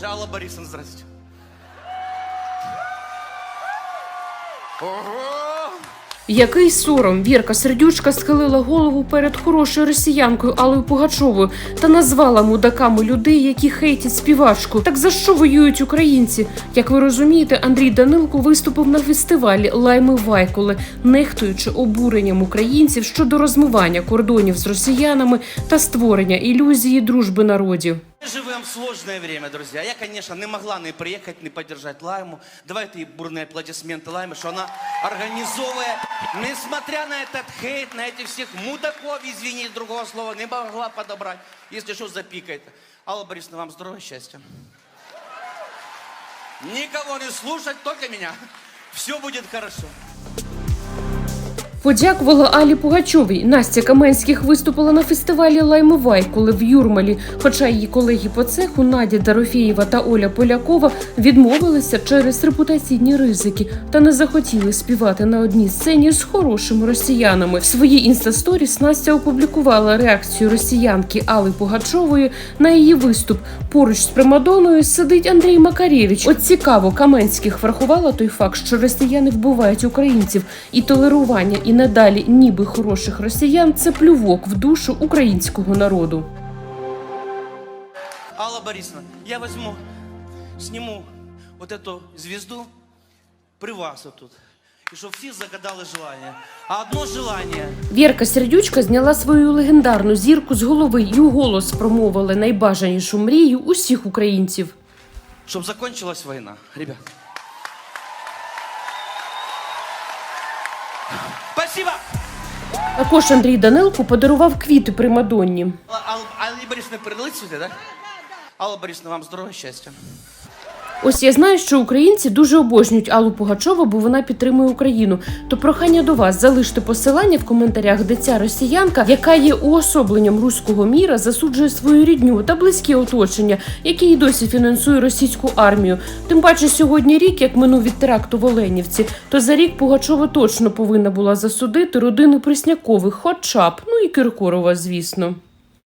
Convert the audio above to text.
Боже, Алла Борисовна, здрасте. Ого! Який сором Вірка Сердючка схилила голову перед хорошою росіянкою Аллою Пугачовою та назвала мудаками людей, які хейтять співачку. Так за що воюють українці? Як ви розумієте, Андрій Данилко виступив на фестивалі Лайми Вайколи, нехтуючи обуренням українців щодо розмивання кордонів з росіянами та створення ілюзії дружби народів. В сложное время, друзья. Я, конечно, не могла не приехать, не поддержать Лайму. Давайте ей бурные аплодисменты Лайме, что она организовывая, несмотря на этот хейт, на этих всех мудаков, извините, другого слова не могла подобрать. Если что, запикает. Алла Борисовна, вам здоровья, счастья. Никого не слушать, только меня. Все будет хорошо. Подякувала Алі Пугачовій. Настя Каменських виступила на фестивалі Лайми Вайколи в Юрмалі. Хоча її колеги по цеху Надя Дорофєєва та Оля Полякова відмовилися через репутаційні ризики та не захотіли співати на одній сцені з хорошими росіянами. В своїй інстасторіс Настя опублікувала реакцію росіянки Али Пугачової на її виступ. Поруч з Примадоною сидить Андрій Макарєвич. От цікаво, Каменських врахувала той факт, що росіяни вбивають українців, і толерування і надалі ніби хороших росіян це плювок в душу українського народу. Алла Борисовна, я возьму, сниму вот эту звезду при вас вот тут. И чтобы все загадали желание. А одно желание. Вірка Сердючка зняла свою легендарну зірку з голови і у голос промовила найбажанішу мрію усіх українців. Чтобы закончилась война, ребят. Спасибо! Також Андрій Данилко подарував квіти Примадонні. Алла, Борисовна передали сюди, так? Алла Борисовна, вам здоров'я, счастья. Ось я знаю, що українці дуже обожнюють Аллу Пугачову, бо вона підтримує Україну. То прохання до вас залиште посилання в коментарях, де ця росіянка, яка є уособленням руського міра, засуджує свою рідню та близьке оточення, яке і досі фінансує російську армію. Тим паче, сьогодні рік, як минув від теракту в Оленівці, то за рік Пугачова точно повинна була засудити родини Приснякових, хоча б ну і Киркорова, звісно.